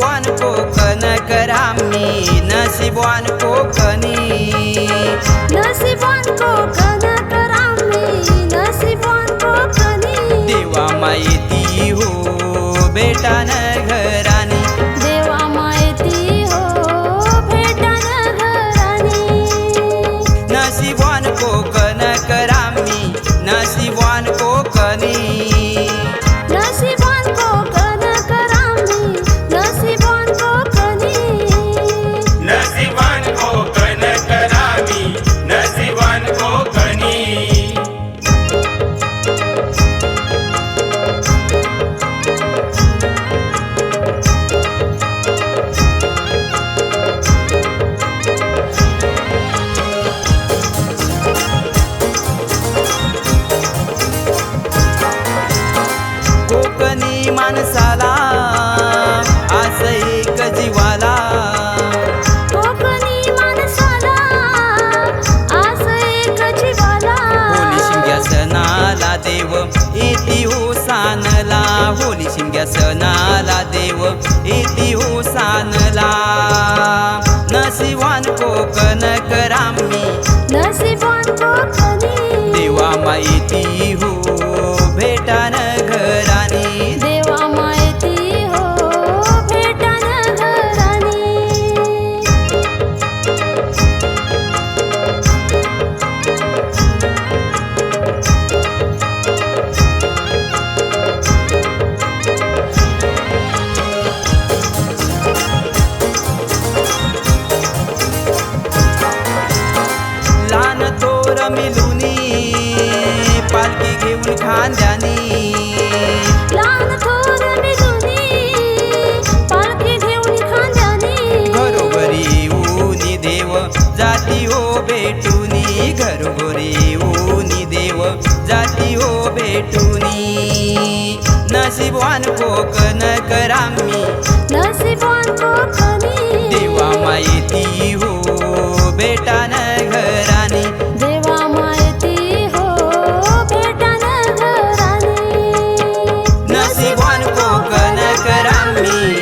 नसिबवान कोकण करा मी कोकणी. नसिबवान कोकण करा मी कोकणी. देवा माहिती हो बेटा घरानी देवा माहिती हो बेटा घरानी नसिबवान कोकण करा मी कोकणी. कोकणी माणसाला आस एक जीवाला. सणाला देव येती हो सानला होली शिमग्या सणाला देव येती हो सानला नशिवान कोकण करामी कोकणी. देवा माहिती घेऊन खांद्यानी. घरोघरी येऊनी देव जाती हो भेटुनी. घरोघरी येऊनी देव जाती हो भेटुनी. नशिबवान कोकण करामी Hey!